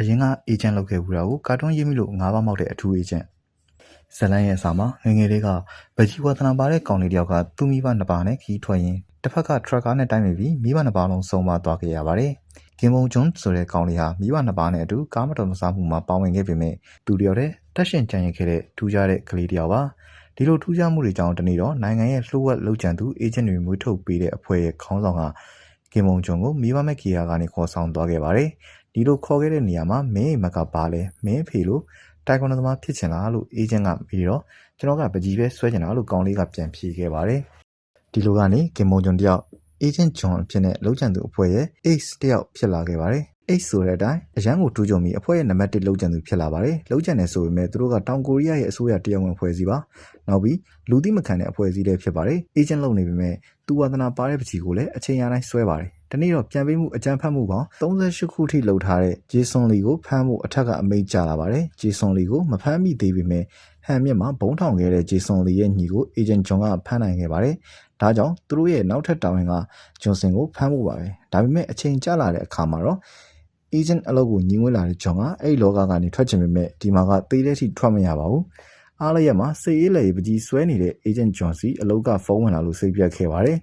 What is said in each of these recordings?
အရင်ကအေဂျင့်လုပ်ခဲ့ဘူးတာကိုကာတွန်းရေးမိလို့ငါးပါးမောက်တဲ့အထူးအေဂျင့်ဇလန်ရဲ့အစာမှာငယ်ငယ်လေးကဗကြီးဝါသနာပါတဲ့ကောင်လေးတယောက်ကသူ့မိဘနှစ်ပါးနဲ့ခီးထွက်ရင်တစ်ဖက်ကထရက်ကာနဲ့တိုင်းမိပြီးမိဘနှစ်ပါးလုံးဆုံးမသွားခဲ့ရပါတယ်ကင်မုံဂျွန်းဆိုတဲ့ကောင်လေးဟာမိဘနှစ်ပါးနဲ့အတူကားမတော်မစားမှုမှာပါဝင်ခဲ့ပေမဲ့သူတယောက်တည်းတက်ရှင်ကြံရခဲ့တဲ့ထူးခြားတဲ့ကလေးတယောက်ပါဒီလိုထူးခြားမှုတွေကြောင့်တနေ့တော့နိုင်ငံရဲ့လှုပ်ဝက်လှုပ်ကြံသူအေဂျင့်တွေမွေးထုတ်ပေးတဲ့အဖွဲ့ရဲ့ခေါင်းဆောင်ကကင်မုံဂျွန်းကိုမိဘမဲ့ခီယာကနေခေါ်ဆောင်သွားခဲ့ပါတယ် ဒီလိုခေါ်ခဲ့တဲ့နေရာမှာမင်းအိမ်မက်ကပါလဲမင်းဖေလို့တိုင်ကွန်ဒိုသမားဖြစ်ချင်လားလို့အေဂျင့်ကပြီးတော့ကျွန်တော်ကပကြီးပဲဆွဲချင်တာလို့ကောင်လေးကပြန်ဖြေခဲ့ပါတယ်ဒီလိုကနေကင်မုံဂျွန်းတယောက် agent John အဖြစ်နဲ့လောက်ကျန်သူအဖွဲ့ရဲ့ ace တယောက်ဖြစ်လာခဲ့ပါတယ် ace ဆိုတဲ့အတိုင်းအရန်ကိုတူးကြုံပြီးအဖွဲ့ရဲ့နံပါတ်1လောက်ကျန်သူဖြစ်လာပါတယ်လောက်ကျန်တယ်ဆိုပေမဲ့သူတို့ကတောင်ကိုရီးယားရဲ့အစိုးရတရားဝင်အဖွဲ့အစည်းပါနောက်ပြီးလူသိမခံတဲ့အဖွဲ့အစည်းလည်းဖြစ်ပါတယ် agent လုပ်နေပေမဲ့သူဝါသနာပါတဲ့ပကြီးကိုလည်းအချိန်ရတိုင်းဆွဲပါတယ် ဒီနေ့တော့ပြန်ပေးမှုအကြမ်းဖက်မှုပေါင်း38ခုထိလှုပ်ထားတဲ့ဂျေဆွန်လီကိုဖမ်းဖို့အထက်ကအမိန့်ကြလာပါတယ်ဂျေဆွန်လီကိုမဖမ်းမိသေးပေမဲ့ဟန်မြစ်မှာဘုံထောင်ခဲ့တဲ့ဂျေဆွန်လီရဲ့ညီကို agent John ကဖမ်းနိုင်ခဲ့ပါတယ်ဒါကြောင့်သူတို့ရဲ့နောက်ထပ်တာဝန်ကဂျွန်ဆင်ကိုဖမ်းဖို့ပါပဲဒါပေမဲ့အချိန်ကြာလာတဲ့အခါမှာတော့ agent အလုပ်ကိုညီငွေလာတဲ့ဂျွန်ကအဲ့ဒီလောကကနေထွက်ချင်ပေမဲ့ဒီမှာကသေးတဲ့ထိထွက်မရပါဘူးအားလျက်မှာစေးအေးလေပကြီးဆွဲနေတဲ့ agent ဂျွန်စီအလုပ်ကဖုန်းဝင်လာလို့စိတ်ပြတ်ခဲ့ပါတယ်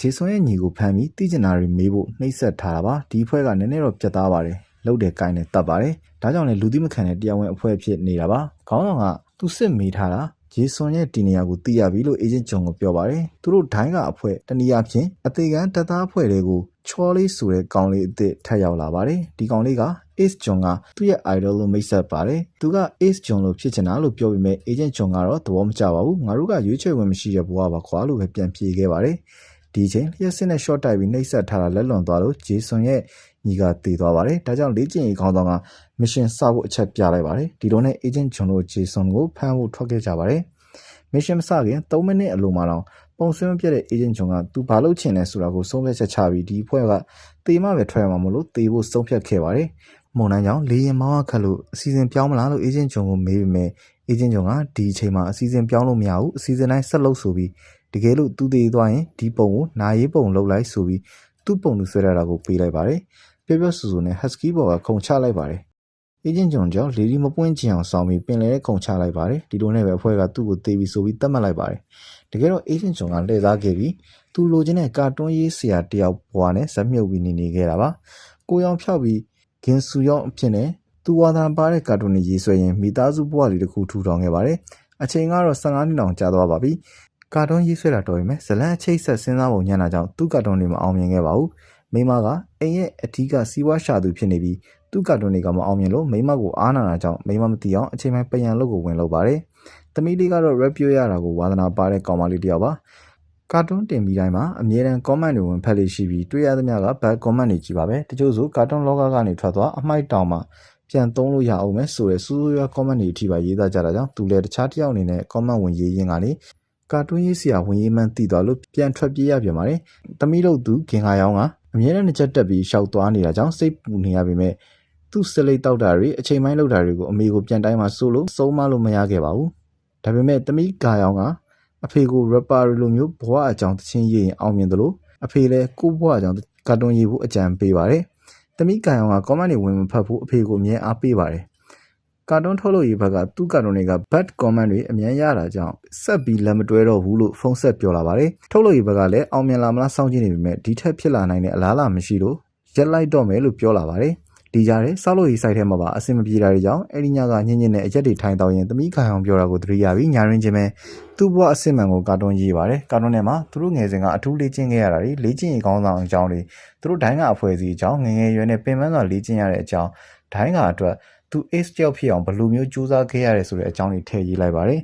ခြေစွမ်းရဲ့ညီကိုဖမ်းပြီးတိကျနာတွေမေးဖို့နှိပ်စက်ထားတာပါဒီဖွဲ့ကနည်းနည်းတော့ပြတ်သားပါတယ်လုတ်တယ်ကိုင်းတယ်တတ်ပါတယ်ဒါကြောင့်လေလူသိမခံတဲ့တရားဝင်အဖွဲ့ဖြစ်နေတာပါခေါင်းဆောင်ကသူစစ်မေးထားတာဂျေဆွန်ရဲ့တီနေယာကိုသိရပြီလို့အေဂျင့်ဂျွန်ကပြောပါတယ်။သူတို့ဒိုင်းကအဖွဲ့တနည်းအားဖြင့်အသေးကန်းတပ်သားအဖွဲ့တွေကိုချောလေးဆိုတဲ့ကောင်လေးအစ်စ်ထပ်ရောက်လာပါတယ်။ဒီကောင်လေးက Ace John ကသူ့ရဲ့ idol လို့မိတ်ဆက်ပါတယ်။သူက Ace John လို့ဖြစ်ချင်တာလို့ပြောပေမဲ့ Agent John ကတော့သဘောမကျပါဘူး။ငါတို့ကရွေးချယ်ဝင်မရှိတဲ့ဘဝပါခွာလို့ပဲပြန်ပြေခဲ့ပါတယ်။ ဒီချိန်လျှက်စစ်နဲ့ short တိုက်ပြီးနှိပ်စက်ထားတာလက်လွန်သွားလို့ Jason ရဲ့ညီကတည်သွားပါတယ်။ဒါကြောင့်လေ့ကျင့်ရေးခေါင်းဆောင်က mission စဖို့အချက်ပြလိုက်ပါတယ်။ဒီလိုနဲ့ Agent John တို့ Jason ကိုဖမ်းဖို့ထွက်ခဲ့ကြပါတယ်။ mission မစခင်3မိနစ်အလိုမှာတော့ပုံစံမပြတ်တဲ့ agent ဂျွန်ကသူဘာလုပ်ချင်လဲဆိုတာကိုဆုံးဖြတ်ချက်ချပြီးဒီအဖွဲ့ကတေမပဲထွက်ရမှာမလို့တေဖို့ဆုံးဖြတ်ခဲ့ပါတယ်။မုံတိုင်းကြောင့်လေရင်မောင်းအခက်လို့အစီအစဉ်ပြောင်းမလားလို့ agent ဂျွန်ကိုမေးပေမဲ့ agent ဂျွန်ကဒီအချိန်မှာအစီအစဉ်ပြောင်းလို့မရဘူးအစီအစဉ်တိုင်းဆက်လုပ်ဆိုပြီး တကယ်လို့သူတည်သွားရင်ဒီပုံကိုနာရေးပုံလုပ်လိုက်ဆိုပြီးသူ့ပုံသူဆွဲရတာကိုပေးလိုက်ပါတယ်။ပြောပြောဆူဆူနဲ့ husky ဘော်ကခုံချလိုက်ပါတယ်။ agent ဂျွန်ကြောင့်လေဒီမပွင့်ချင်အောင်ဆောင်ပြီးပင်လယ်နဲ့ခုံချလိုက်ပါတယ်။ဒီလိုနဲ့ပဲအဖွဲ့ကသူ့ကိုတေးပြီးဆိုပြီးတတ်မှတ်လိုက်ပါတယ်။တကယ်တော့ agent ဂျွန်ကလှည့်စားခဲ့ပြီးသူလိုချင်တဲ့ကာတွန်းရေးဆရာတယောက်ဘွားနဲ့ဇက်မြုပ်ပြီးနေနေခဲ့တာပါ။ကိုရောင်ဖြောက်ပြီးဂင်ဆူရောင်အဖြစ်နဲ့သူဝါသနာပါတဲ့ကာတွန်းတွေရေးဆွဲရင်မိသားစုဘဝလေးတစ်ခုထူထောင်ခဲ့ပါတယ်။အချိန်ကတော့15နှစ်တောင်ကြာသွားပါပြီ။ ကာတွန်းရေးဆွဲတာတော်ရင်မဲ့ဇလန်အချိတ်ဆက်စဉ်းစားပုံညံ့တာကြောင့်သူ့ကာတွန်းတွေမအောင်မြင်ခဲ့ပါဘူး။မိမကအိမ်ရဲ့အထီးကစီးပွားရှာသူဖြစ်နေပြီးသူ့ကာတွန်းတွေကမအောင်မြင်လို့မိမကိုအားနာတာကြောင့်မိမမသိအောင်အချိန်ပိုင်းပယံလုပ်ကိုဝင်လုပ်ပါတယ်။သမီးလေးကတော့ rap ပြောရတာကိုဝါသနာပါတဲ့ကောင်မလေးတစ်ယောက်ပါ။ကာတွန်းတင်ပြီးတိုင်းမှာအမြဲတမ်း comment တွေဝင်ဖတ်လို့ရှိပြီးတွေ့ရသမျှက bad comment တွေကြီးပါပဲ။တချို့ဆိုကာတွန်းလောကကနေထွက်သွားအမိုက်တောင်မှာပြန်သုံးလို့ရအောင်မယ်ဆိုတဲ့စူးစူးရွာ comment တွေအထိပါရေးသားကြတာကြောင့်သူလည်းတခြားတစ်ယောက်အနေနဲ့ comment ဝင်ရေးရင်းကနေ ကာတွန်းရေးဆရာဝင်ရေးမှန်းသိသွားလို့ပြန်ထွက်ပြေးရပြန်ပါတယ်။သမီးတို့သူဂင်္ဂါရောင်းကအမြဲတမ်းတစ်ချက်တက်ပြီးရှောက်သွားနေတာကြောင့်စိတ်ပူနေရပေမဲ့သူ့စလိတ်တောက်တာတွေအချိန်ပိုင်းလောက်တာတွေကိုအမေကိုပြန်တိုင်းမှာစိုးလို့စုံမလို့မရခဲ့ပါဘူး။ဒါပေမဲ့သမီးဂါရောင်းကအဖေကို rapper လိုမျိုးဘဝအကြောင်းတချင်းရေးရင်အောင်မြင်တယ်လို့အဖေလည်းကိုဘဝအကြောင်းကာတွန်းရေးဖို့အကြံပေးပါတယ်။သမီးဂါရောင်းက comment တွေဝင်မဖတ်ဖို့အဖေကိုအမြဲအားပေးပါတယ်။ ကာတွန်းထုတ်လို့ရေးဘက်ကသူ့ကာတွန်းတွေက bad comment တွေအများရတာကြောင့်ဆက်ပြီးလက်မတွဲတော့ဘူးလို့ဖုန်းဆက်ပြောလာပါတယ်။ထုတ်လို့ရေးဘက်ကလည်းအောင်မြင်လာမလားစောင့်ကြည့်နေပေမဲ့ဒီထက်ဖြစ်လာနိုင်တဲ့အလားအလာမရှိလို့ရက်လိုက်တော့မယ်လို့ပြောလာပါတယ်။ဒီကြားထဲစောက်လို့ရေး site ထဲမှာပါအဆင်မပြေတာတွေကြောင့်အဲ့ဒီညကညင်ညင်နဲ့အရက်တွေထိုင်တော့ရင်သမီးခိုင်အောင်ပြောတာကိုသတိရပြီးညာရင်းချင်းပဲသူ့ဘဝအစစ်မှန်ကိုကာတွန်းရေးပါတယ်ကာတွန်းထဲမှာသူတို့ငယ်စဉ်ကအထူးလေ့ကျင့်ခဲ့ရတာတွေလေ့ကျင့်ရေးကောင်းဆောင်အကြောင်းတွေသူတို့ဒိုင်းကအဖွဲ့အစည်းအကြောင်းငငယ်ရွယ်နဲ့ပင်ပန်းစွာလေ့ကျင့်ရတဲ့အကြောင်းဒိုင်းကအတွက် သူ ace ကြောက်ဖြစ်အောင်ဘယ်လိုမျိုးစူးစမ်းခဲ့ရတယ်ဆိုတဲ့အကြောင်းတွေထည့်ရေးလိုက်ပါတယ်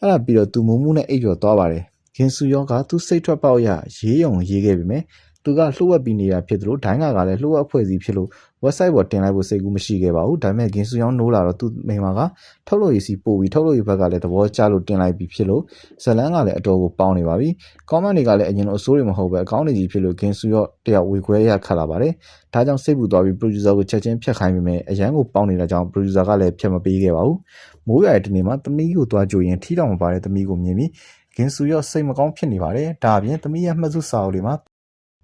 အဲ့ဒါပြီးတော့သူမုံမှုနဲ့အိပ်ကျော်သွားပါတယ်ဂင်ဆူယောကသူစိတ်ထွက်ပေါက်ရရေးယုံရေးခဲ့ပြီမယ် သူကလှုပ်ဝက်ပြီးနေတာဖြစ်သလိုဒိုင်းကကလည်းလှုပ်ဝက်အဖွဲ့အစည်းဖြစ်လို့ website ပေါ်တင်လိုက်ဖို့စိတ်ကူးမရှိခဲ့ပါဘူးဒါပေမဲ့ဂင်ဆူယောင်းနိုးလာတော့သူ့မိန်းမကထုတ်လို့ရစီပို့ပြီးထုတ်လို့ရဘက်ကလည်းသဘောကျလို့တင်လိုက်ပြီးဖြစ်လို့ဇလန်းကလည်းအတော်ကိုပေါင်းနေပါပြီ comment တွေကလည်းအရင်လိုအစိုးတွေမဟုတ်ပဲအကောင့်တွေကြီးဖြစ်လို့ဂင်ဆူယောတယောက်ဝေခွဲရခတ်လာပါတယ်ဒါကြောင့်စိတ်ပူသွားပြီး producer ကိုချက်ချင်းဖြတ်ခိုင်းပြီးမြဲအရန်ကိုပေါင်းနေတာကြောင့် producer ကလည်းဖြတ်မပေးခဲ့ပါဘူးမိုးရွာတဲ့တနေ့မှာသမီးကိုသွားကြိုရင်ထီတောင်မပါတဲ့သမီးကိုမြင်ပြီးဂင်ဆူယောစိတ်မကောင်းဖြစ်နေပါတယ်ဒါအပြင်သမီးရဲ့မှတ်စုစာအုပ်တွေမှာ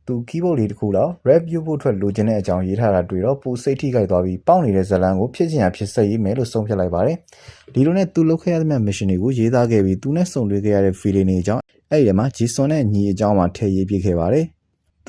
သူ keyboard လေးတစ်ခုလောက် rap ပြုတ်ဖို့အတွက်လိုချင်တဲ့အကြောင်းရေးထားတာတွေ့တော့ပူစိတ်ထိခိုက်သွားပြီးပေါက်နေတဲ့ဇတ်လန်းကိုဖြစ်ချင်ရဖြစ်ဆက်ရေးမယ်လို့ဆုံးဖြတ်လိုက်ပါတယ်ဒီလိုနဲ့သူလုပ်ခဲ့ရတဲ့ mission တွေကိုရေးသားခဲ့ပြီးသူနဲ့စုံတွေ့ခဲ့ရတဲ့ feeling တွေအကြောင်းအဲ့ဒီထဲမှာ Jason နဲ့ညီအကြောင်းမှာထည့်ရေးပြခဲ့ပါတယ်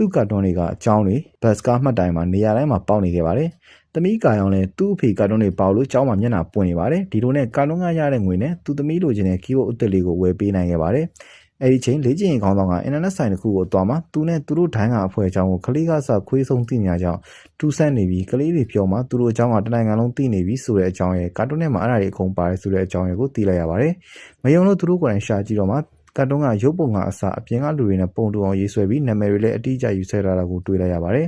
သူ့ကာတွန်းတွေကအကြောင်းတွေဘတ်စကားမှတ်တိုင်မှာနေရာတိုင်းမှာပေါက်နေခဲ့ပါတယ်။သမီးကာယောင်လည်းသူ့အဖေကာတွန်းတွေပေါက်လို့ကျောင်းမှာမျက်နှာပွင့်နေပါတယ်။ဒီလိုနဲ့ကာတွန်းကရတဲ့ငွေနဲ့သူ့သမီးလိုချင်တဲ့ keyboard အသစ်လေးကိုဝယ်ပေးနိုင်ခဲ့ပါတယ်။ အဲဒီချိန်လေ့ကျင့်ရေးခေါင်းဆောင်ကအင်တာနက်ဆိုင်တစ်ခုကိုသွားမှသူနဲ့သူတို့ဒိုင်းကအဖွဲအကြောင်းကိုကလေးကစခွေးဆုံးသိညာကြောင့်တူးဆန်းနေပြီးကလေးတွေပြောမှသူတို့အကြောင်းကတနိုင်ငံလုံးသိနေပြီဆိုတဲ့အကြောင်းရဲ့ကာတွန်းထဲမှာအဲ့ဒါတွေအကုန်ပါတယ်ဆိုတဲ့အကြောင်းရဲ့ကိုသိလိုက်ရပါတယ်။မယုံလို့သူတို့ကိုယ်တိုင်ရှာကြည့်တော့မှကတ်တုံးကရုပ်ပုံကအစအပြင်ကလူတွေနဲ့ပုံတူအောင်ရေးဆွဲပြီးနာမည်တွေလည်းအတိအကျယူဆထားတာကိုတွေ့လိုက်ရပါတယ်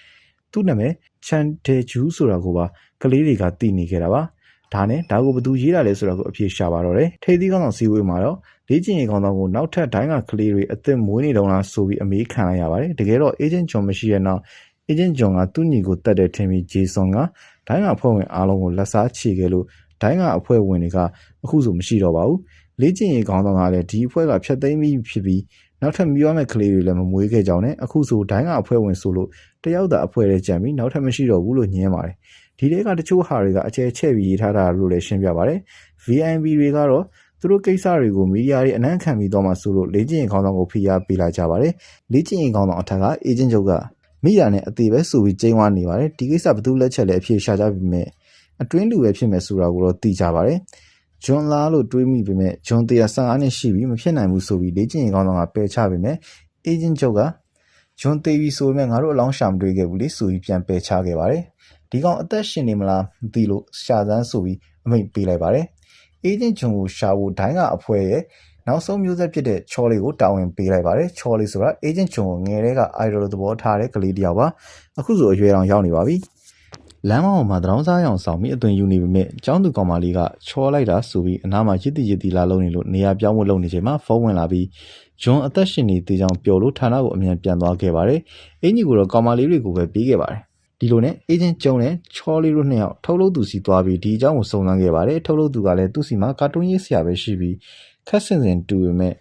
။သူ့နာမည်ချန်တေဂျူးဆိုတာကိုပါကလေးတွေကသိနေခဲ့တာပါ။ဒါနဲ့ဒါကိုဘယ်သူရေးတာလဲဆိုတာကိုအဖြေရှာပါတော့တယ်။ထိပ်သီးကောင်းဆောင်စီဝေးမှာတော့ လေ့ကျင့်ရေးကောင်းဆောင်ကိုနောက်ထပ်ဒိုင်းကကလေးတွေအသက်မွေးနေတုံးလားဆိုပြီးအမေးခံလိုက်ရပါတယ်။တကယ်တော့ agent John မရှိတဲ့နောက် agent John ကသူ့ညီကိုတတ်တဲ့ထင်ပြီး Jason ကဒိုင်းကအဖွဲ့ဝင်အားလုံးကိုလက်စားချေခဲ့လို့ဒိုင်းကအဖွဲ့ဝင်တွေကအခုဆိုမရှိတော့ပါဘူး။လေ့ကျင့်ရေးကောင်းဆောင်ကလည်းဒီအဖွဲ့ကဖျက်သိမ်းပြီးဖြစ်ပြီးနောက်ထပ်မြွားမဲ့ကလေးတွေလည်းမမွေးခဲ့ကြောင်းနဲ့အခုဆိုဒိုင်းကအဖွဲ့ဝင်ဆိုလို့တယောက်သာအဖွဲ့ထဲကြံပြီးနောက်ထပ်မရှိတော့ဘူးလို့ညင်းပါတယ်။ဒီတဲကတချို့ဟာတွေကအကျဲချဲ့ပြီးရေးထားတာလို့လည်းရှင်းပြပါတယ်။ VIB တွေကတော့ သူတို့ကိစ္စတွေကိုမီဒီယာတွေအနမ်းခံပြီးတော့မှဆိုလို့လေ့ကျင့်ရေးခေါင်းဆောင်ကိုဖိအားပေးလာကြပါတယ်။လေ့ကျင့်ရေးခေါင်းဆောင်အထက်ကအေဂျင့်ချုပ်ကမိတာနဲ့အသေးပဲဆိုပြီးကျင်းဝါနေပါတယ်။ဒီကိစ္စဘယ်သူလက်ချက်လဲအဖြေရှာကြပြီမဲ့အတွင်းလူပဲဖြစ်မယ်ဆိုတာကိုတော့သိကြပါတယ်။ဂျွန်လာလို့တွေးမိပေမဲ့ဂျွန်တရား15နှစ်ရှိပြီမဖြစ်နိုင်ဘူးဆိုပြီးလေ့ကျင့်ရေးခေါင်းဆောင်ကပယ်ချပေမဲ့အေဂျင့်ချုပ်ကဂျွန်သေးပြီဆိုပေမဲ့ငါတို့အလောင်းရှာမတွေ့ခဲ့ဘူးလေဆိုပြီးပြန်ပယ်ချခဲ့ပါတယ်။ဒီကောင်အသက်ရှင်နေမလားမသိလို့ရှာစမ်းဆိုပြီးအမိန့်ပေးလိုက်ပါတယ်။ အေဂျင့်ဂျွန်ကိုရှာဖို့ဒိုင်းကအဖွဲရဲ့နောက်ဆုံးမျိုးဆက်ဖြစ်တဲ့ချော်လေးကိုတာဝန်ပေးလိုက်ပါတယ်ချော်လေးဆိုတာ agent ဂျွန်ကိုငယ်တဲ့က idol သဘောထားတဲ့ကလေးတစ်ယောက်ပါအခုဆိုအရွယ်အောင်ရောက်နေပါပြီလမ်းမပေါ်မှာတရောင်းစားရောင်ဆောင်ပြီးအသွင်ယူနေပေမဲ့ចောင်းသူကောင်မလေးကချောလိုက်တာဆိုပြီးအနားမှာရစ်တီရစ်တီလာလုံးနေလို့နေရာပြောင်းဝတ်လုပ်နေချိန်မှာဖုန်းဝင်လာပြီးဂျွန်အသက်ရှင်နေသေးကြောင်ပျော်လို့ဌာနကိုအမြန်ပြန်သွားခဲ့ပါတယ်အင်ကြီးကိုတော့ကောင်မလေးတွေကိုပဲပေးခဲ့ပါတယ် ဒီလိုနဲ့ agent ကျုံနဲ့ချောလေးတို့နှစ်ယောက်ထုတ်လုပ်သူစီသွားပြီးဒီအကြောင်းကိုစုံစမ်းခဲ့ပါတယ်ထုတ်လုပ်သူကလည်းသူ့စီမှာကာတွန်းရေးဆရာပဲရှိပြီးခက်စင်စင်တူပေမဲ့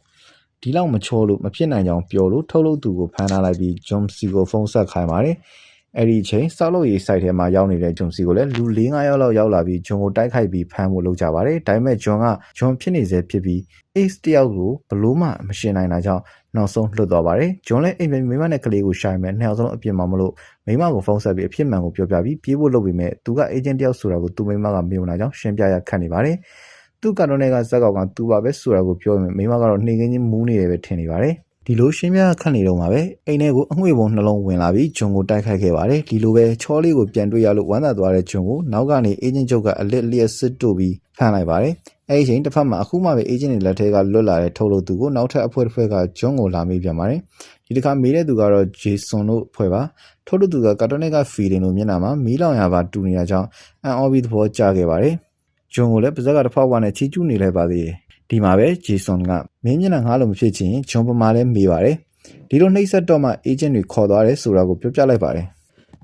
ဒီလောက်မချောလို့မဖြစ်နိုင်ကြောင်ပြောလို့ထုတ်လုပ်သူကိုဖမ်းထားလိုက်ပြီးဂျွန်စီကိုဖုန်းဆက်ခိုင်းပါတယ်အဲ့ဒီအချိန်စောက်လို့ရေး site ထဲမှာရောက်နေတဲ့ဂျွန်စီကိုလည်းလူ၄၅ယောက်လောက်ရောက်လာပြီးဂျွန်ကိုတိုက်ခိုက်ပြီးဖမ်းဖို့လုပ်ကြပါတယ်ဒါပေမဲ့ဂျွန်ကဂျွန်ဖြစ်နေစေဖြစ်ပြီး ace တယောက်ကိုဘလို့မှမရှင်းနိုင်တာကြောင့်နောက်ဆုံးလွတ်သွားပါတယ်ဂျွန်လည်းအိမ်ပြန်မိမနဲ့ကလေးကိုရှာမယ်နှစ်ယောက်စလုံးအပြစ်မှမလို့ မိမကိုဖုန်းဆက်ပြီးအဖြစ်မှန်ကိုပြောပြပြီးပြေးဖို့လုပ်ပြီးမဲ့သူက agent တယောက်ဆိုတာကိုသူမိမကမယုံနိုင်ကြောင်းရှင်းပြရခတ်နေပါတယ်သူ့ကတော့နဲ့ကဇက်ကောင်ကသူပါပဲဆိုတာကိုပြောရင်မိမကတော့နှိမ်ခင်းချင်းမူးနေတယ်ပဲထင်နေပါတယ်ဒီလိုရှင်းပြခတ်နေတော့မှာပဲအိမ်ထဲကိုအငွေပုံနှလုံးဝင်လာပြီးဂျွန်ကိုတိုက်ခိုက်ခဲ့ပါတယ်ဒီလိုပဲချောလေးကိုပြန်တွေ့ရလို့ဝမ်းသာသွားတဲ့ဂျွန်ကိုနောက်ကနေအေဂျင့်ချုပ်ကအလစ်လျက်စစ်တို့ပြီးဖမ်းလိုက်ပါတယ် အဲဒီချိန်တစ်ဖက်မှာအခုမှပဲအေဂျင့်တွေလက်ထဲကလွတ်လာတဲ့ထုတ်လို့သူကိုနောက်ထပ်အဖွဲ့တစ်ဖွဲ့ကဂျွန်ကိုလာမေးပြန်ပါတယ်ဒီတစ်ခါမေးတဲ့သူကတော့ဂျေဆွန်တို့ဖွဲ့ပါထုတ်လို့သူကကာတွန်းနက်ကဖီလင်လိုမျက်နှာမှာမီးလောင်ရပါတူနေတာကြောင့်အန်အော်ဘီသဘောကျခဲ့ပါတယ်ဂျွန်ကိုလည်းပါဇက်ကတစ်ဖောက်ဝါနဲ့ချီကျူးနေလိုက်ပါသေးတယ်ဒီမှာပဲဂျေဆွန်ကမင်းမျက်နှာငားလို့မဖြစ်ချင်ဂျွန်ပမာလည်းမေးပါတယ်ဒီလိုနှိပ်စက်တော့မှအေဂျင့်တွေခေါ်သွားတယ်ဆိုတာကိုပြောပြလိုက်ပါတယ်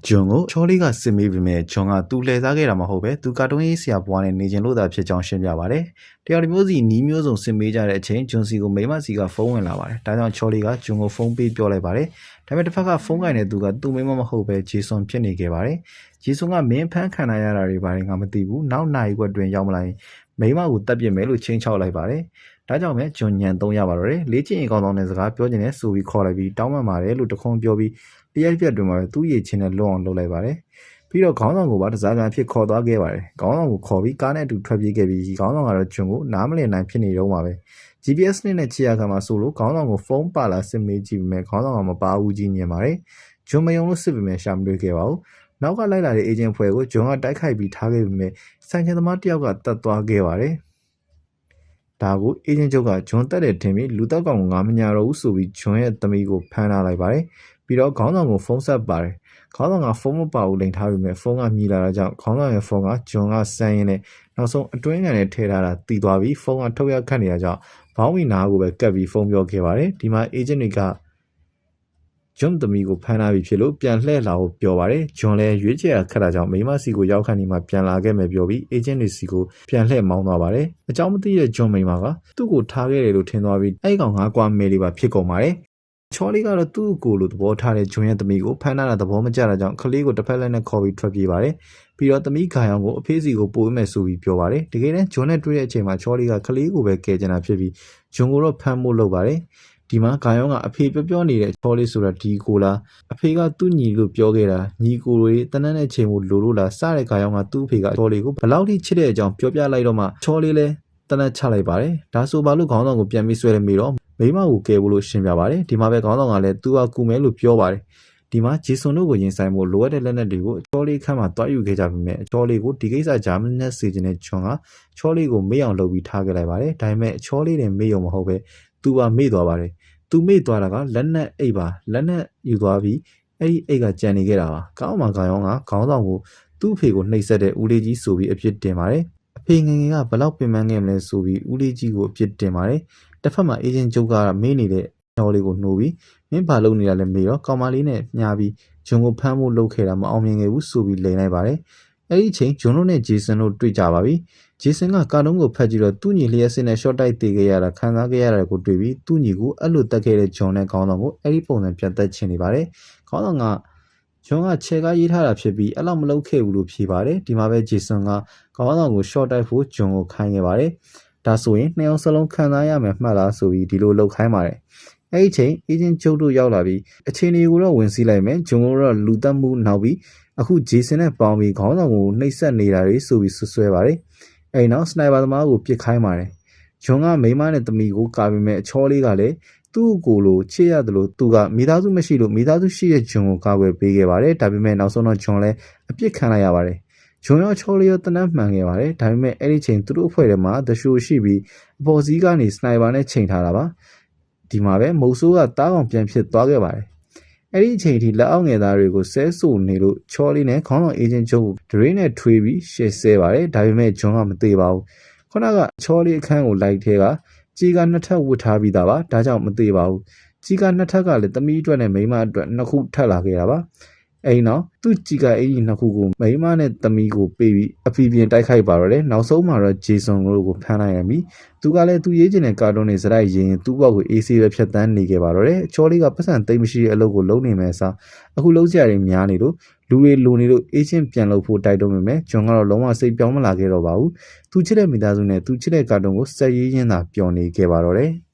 ဂျွန်ကိုချောလေးကစစ်မေးပေမဲ့ဂျွန်ကသူလှည့်စားခဲ့တာမဟုတ်ပဲသူကာတွန်းရေးဆရာဘွားနဲ့နေကျင်လို့သာဖြစ်ကြောင်းရှင်းပြပါတယ်။တရားဒီမျိုးစီနီးမျိုးစုံစစ်မေးကြတဲ့အချိန်ဂျွန်စီကိုမိမစီကဖုန်းဝင်လာပါတယ်။ဒါကြောင့်ချောလေးကဂျွန်ကိုဖုန်းပေးပြောလိုက်ပါတယ်။ဒါပေမဲ့တစ်ဖက်ကဖုန်းကင်တဲ့သူကသူ့မိမမဟုတ်ပဲဂျေဆွန်ဖြစ်နေခဲ့ပါတယ်။ဂျေဆွန်ကမင်းဖမ်းခံရတာတွေဘာတွေငါမသိဘူး။နောက်နိုင်ွက်တွင်ရောက်မလာရင်မိမကိုတပ်ပစ်မယ်လို့ချင်းချောက်လိုက်ပါတယ်။ဒါကြောင့်ပဲဂျွန်ညံသုံးရပါတော့တယ်။လေ့ကျင့်ရေးကောင်းဆောင်တဲ့စကားပြောခြင်းနဲ့ဆိုပြီးခေါ်လိုက်ပြီးတောင်းပန်ပါတယ်လို့တခွန်းပြောပြီးတ ရက်ပြက်တွင်မှာပဲသူ့ရည်ချင်းနဲ့လွတ်အောင်လုပ်လိုက်ပါတယ်။ပြီးတော့ခေါင်းဆောင်ကိုပါတစားကန်ဖြစ်ခေါ်သွားခဲ့ပါတယ်။ခေါင်းဆောင်ကိုခေါ်ပြီးကားနဲ့အတူထွက်ပြေးခဲ့ပြီးခေါင်းဆောင်ကတော့ဂျွန်ကိုနားမလည်နိုင်ဖြစ်နေတော့မှာပဲ။ GPS နဲ့နဲ့ချီရခံမှာဆိုလို့ခေါင်းဆောင်ကိုဖုန်းပါလာစစ်မေးကြည့်ပေမဲ့ခေါင်းဆောင်ကမပါဘူးကြီးညင်ပါတယ်။ဂျွန်မယုံလို့စစ်ပေမဲ့ရှာမတွေ့ခဲ့ပါဘူး။နောက်ကလိုက်လာတဲ့အေဂျင့်ဖွဲ့ကိုဂျွန်ကတိုက်ခိုက်ပြီးထားခဲ့ပေမဲ့ဆိုင်ချင်သမားတယောက်ကတတ်သွားခဲ့ပါတယ်။ဒါကိုအေဂျင့်ချုပ်ကဂျွန်တက်တယ်ထင်ပြီးလူတက်ကောင်ကငါမညာတော့ဘူးဆိုပြီးဂျွန်ရဲ့သမီးကိုဖမ်းထားလိုက်ပါတယ် ပြီးတော့ခေါင်းဆောင်ကိုဖုန်းဆက်ပါတယ်ခေါင်းဆောင်ကဖုန်းမပါဘူးလိန်ထားပြီးမြဲဖုန်းကမြည်လာတာကြောင့်ခေါင်းဆောင်ရဲ့ဖုန်းကဂျွန်ကဆန်းရင်းနဲ့နောက်ဆုံးအတွင်းကန်နဲ့ထည့်ထားတာတည်သွားပြီးဖုန်းကထုတ်ရခတ်နေတာကြောင့်ဘောင်းဝီနာကိုပဲကပ်ပြီးဖုန်းပြောခဲ့ပါတယ်ဒီမှာအေဂျင့်တွေကဂျွန်သမီးကိုဖမ်းထားပြီးဖြစ်လို့ပြန်လှည့်လာဖို့ပြောပါတယ်ဂျွန်လည်းရွေးချယ်ရခက်တာကြောင့်မိမစီကိုရောက်ခန့်နေမှပြန်လာခဲ့မယ်ပြောပြီးအေဂျင့်တွေစီကိုပြန်လှည့်မောင်းသွားပါတယ်အကြောင်းမသိတဲ့ဂျွန်မိမကသူ့ကိုထားခဲ့တယ်လို့ထင်သွားပြီးအဲ့ကောင်ငါကွာမေးလေးပါဖြစ်ကုန်ပါတယ် ချောလေးကတော့သူ့ကိုယ်လိုသဘောထားတဲ့ဂျွန်ရဲ့သမီးကိုဖမ်းထားတာသဘောမကျတာကြောင့်ကလေးကိုတစ်ဖက်လက်နဲ့ခေါ်ပြီးထွက်ပြေးပါတယ်ပြီးတော့သမီးခါယောင်ကိုအဖေးစီကိုပို့မယ်ဆိုပြီးပြောပါတယ်တကယ်တမ်းဂျွန်နဲ့တွေ့တဲ့အချိန်မှာချောလေးကကလေးကိုပဲကယ်ချင်တာဖြစ်ပြီးဂျွန်ကိုတော့ဖမ်းဖို့လုပ်ပါတယ်ဒီမှာဂါယောင်ကအဖေပြောပြောနေတဲ့ချောလေးဆိုတာဒီကိုလားအဖေကသူ့ညီလို့ပြောခဲ့တာညီကိုတွေတနက်နဲ့ချိန်ကိုလိုလို့လားစတဲ့ဂါယောင်ကသူ့အဖေကချောလေးကိုဘယ်လောက်ထိချစ်တဲ့အကြောင်းပြောပြလိုက်တော့မှချောလေးလဲတနက်ချလိုက်ပါတယ်ဒါဆိုဘာလို့ခေါင်းဆောင်ကိုပြန်ပြီးဆွဲလဲမိတော့ မိမကိုကယ်ဖို့လို့ရှင်းပြပါတယ်ဒီမှာပဲခေါင်းဆောင်ကလည်းသူကကူမယ်လို့ပြောပါတယ်ဒီမှာဂျေဆွန်တို့ကိုရင်ဆိုင်ဖို့လိုအပ်တဲ့လက်နက်တွေကိုအချောလေးခန့်မှာတွားယူခဲ့ကြပြီမဲ့အချောလေးကိုဒီကိစ္စဂျာမန်နဲ့စီဂျင်နဲ့ဂျွန်ကချောလေးကိုမေ့အောင်လုပ်ပြီးထားခဲ့လိုက်ပါတယ်ဒါပေမဲ့အချောလေးတွေမေ့ရုံမဟုတ်ပဲသူကမေ့သွားပါတယ်သူမေ့သွားတာကလက်နက်အိတ်ပါလက်နက်ယူသွားပြီးအဲ့ဒီအိတ်ကကြံနေခဲ့တာပါကောင်းမှကောင်းရောကခေါင်းဆောင်ကိုသူ့အဖေကိုနှိပ်စက်တဲ့ဦးလေးကြီးဆိုပြီးအပြစ်တင်ပါတယ်အဖေငယ်ငယ်ကဘလောက်ပင်ပန်းခဲ့မလဲဆိုပြီးဦးလေးကြီးကိုအပြစ်တင်ပါတယ် တစ်ဖက်မှာအေဂျင့်ကျုပ်ကမေးနေတဲ့ညော်လေးကိုနှိုးပြီးမင်းဘာလုပ်နေရလဲမေးတော့ကောင်မလေးနဲ့ညားပြီးဂျွန်ကိုဖမ်းဖို့လုပ်ခဲ့တာမအောင်မြင်ခဲ့ဘူးဆိုပြီးလိန်လိုက်ပါတယ်အဲ့ဒီအချိန်ဂျွန်တို့နဲ့ဂျေဆန်တို့တွေ့ကြပါပြီဂျေဆန်ကကာတုံးကိုဖတ်ကြည့်တော့သူ့ညီလျက်စင်းနဲ့ short တိုက်တေခဲ့ရတာခံစားခဲ့ရတာကိုတွေ့ပြီးသူ့ညီကိုအဲ့လိုတက်ခဲ့တဲ့ဂျွန်နဲ့ခေါင်းဆောင်ကိုအဲ့ဒီပုံစံပြန်တက်ချင်နေပါတယ်ခေါင်းဆောင်ကဂျွန်ကခြေကားရေးထားတာဖြစ်ပြီးအဲ့လောက်မလုပ်ခဲ့ဘူးလို့ဖြေပါတယ်ဒီမှာပဲဂျေဆန်ကခေါင်းဆောင်ကို short တိုက်ဖို့ဂျွန်ကိုခိုင်းခဲ့ပါတယ် ဒါဆိုရင်နှစ်အောင်စလုံးခံစားရမယ်မှတ်လားဆိုပြီးဒီလိုလှုပ်ခိုင်းပါတယ်။အဲ့ဒီချိန်အေဂျင့်ကျုပ်တို့ရောက်လာပြီးအချိန်တွေကိုတော့ဝင်စည်းလိုက်မယ်ဂျုံတို့တော့လူတက်မှုနောက်ပြီးအခုဂျေဆန်နဲ့ပေါင်းပြီးခေါင်းဆောင်ကိုနှိပ်စက်နေတာတွေဆိုပြီးဆွဆွဲပါတယ်။အဲ့နောက်စနိုက်ပါသမားကိုပစ်ခိုင်းပါတယ်။ဂျွန်ကမိမနဲ့တမီကိုကာပြီးမဲ့အချောလေးကလည်းသူ့ကိုယ်လိုချစ်ရတယ်လို့သူကမိသားစုမရှိလို့မိသားစုရှိတဲ့ဂျွန်ကိုကာကွယ်ပေးခဲ့ပါတယ်။ဒါပေမဲ့နောက်ဆုံးတော့ဂျွန်လည်းအပြစ်ခံလိုက်ရပါတယ်။ ဂျွန်ရောချောလေးရောတနတ်မှန်ခဲ့ပါတယ်ဒါပေမဲ့အဲ့ဒီချိန်သူတို့အဖွဲ့ထဲမှာတရှိုရှိပြီးအပေါ်စီးကနေစနိုက်ပါနဲ့ချိန်ထားတာပါဒီမှာပဲမုတ်ဆိုးကတားကောင်ပြန်ဖြစ်သွားခဲ့ပါတယ်အဲ့ဒီအချိန်ထိလက်အောက်ငယ်သားတွေကိုဆဲဆူနေလို့ချောလေးနဲ့ခေါင်းဆောင်အေဂျင့်ချုပ်ကိုဒရေးနဲ့ထွေးပြီးရှေ့ဆဲပါတယ်ဒါပေမဲ့ဂျွန်ကမသေးပါဘူးခုနကချောလေးအခန်းကိုလိုက်ထဲကကြီးကနှစ်ထပ်ဝတ်ထားပြီးသားပါဒါကြောင့်မသေးပါဘူးကြီးကနှစ်ထပ်ကလည်းသမီးအတွက်နဲ့မိန်းမအတွက်နှစ်ခုထပ်လာခဲ့တာပါ အိမ်တော့သူ့ကြီးကအင်ကြီးနှစ်ခုကိုမိန်းမနဲ့သမီးကိုပေးပြီးအဖီပြင်းတိုက်ခိုက်ပါတော့တယ်နောက်ဆုံးမှာတော့ဂျေဆွန်တို့ကိုဖမ်းလိုက်ရပြီသူကလည်းသူရေးချင်တဲ့ကာတွန်းတွေစရိုက်ရင်သူ့ဘောက်ကိုအေးဆေးပဲဖြတ်တန်းနေခဲ့ပါတော့တယ်ချောလေးကပတ်စံသိမ့်မရှိတဲ့အလုပ်ကိုလုပ်နေမယ်အစားအခုလုပ်ကြရတွေများနေလို့လူတွေလိုနေလို့အေဂျင့်ပြန်လုပ်ဖို့တိုက်တွန်းမိမယ်ဂျွန်ကတော့လုံးဝစိတ်ပြောင်းမလာခဲ့တော့ပါဘူးသူချစ်တဲ့မိသားစုနဲ့သူချစ်တဲ့ကာတွန်းကိုစက်ရေးရင်းသာပျော်နေခဲ့ပါတော့တယ်